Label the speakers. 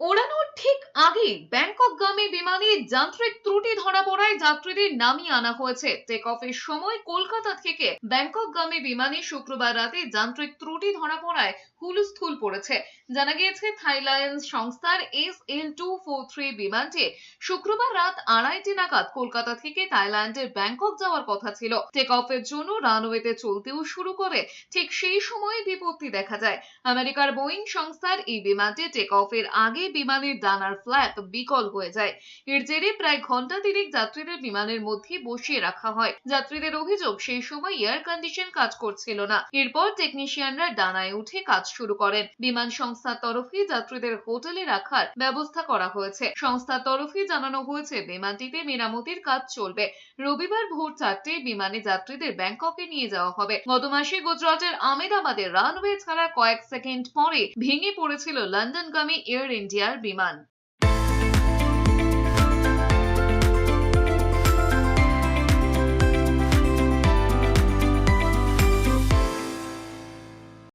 Speaker 1: ওড়ানোর ঠিক আগেই ব্যাংককগামী বিমানে যান্ত্রিক ত্রুটি ধরা পড়ায় যাত্রীদের নামিয়ে আনা হয়েছে। টেক অফের সময় কলকাতা থেকে ব্যাংককগামী বিমানে শুক্রবার রাতে যান্ত্রিক ত্রুটি ধরা পড়ায় হুলস্থুল পড়েছে। জানা গিয়েছে, থাইল্যান্ড সংস্থার S L two four three বিমানটি শুক্রবার রাত আড়াইটে নাগাদ কলকাতা থেকে থাইল্যান্ডের ব্যাংকক যাওয়ার কথা ছিল। টেক অফের জন্য রানওয়েতে চলতেও শুরু করে। ঠিক সেই সময় বিপত্তি দেখা যায়। আমেরিকার বোয়িং সংস্থার এই বিমানটি টেক অফের আগে বিমানের ডানার ফ্ল্যাপ বিকল হয়ে যায়। এর জেরে প্রায় ঘণ্টা তিনেক যাত্রীদের বিমানের মধ্যে বসিয়ে রাখা হয়। যাত্রীদের অভিযোগ, সেই সময় এয়ার কন্ডিশন কাজ করছিল না। এরপর টেকনিশিয়ানরা ডানায় উঠে কাজ শুরু করেন। বিমান সংস্থার তরফে যাত্রীদের হোটেলে রাখার ব্যবস্থা করা হয়েছে। সংস্থার তরফে জানানো হয়েছে, বিমানটিতে মেরামতির কাজ চলবে। রবিবার ভোর চারটে বিমানে যাত্রীদের ব্যাংককে নিয়ে যাওয়া হবে। গত মাসে গুজরাটের আমেদাবাদে রানওয়ে ছাড়া কয়েক সেকেন্ড পরে ভেঙে পড়েছিল লন্ডনগামী এয়ার ইন্ডিয়ার বিমান।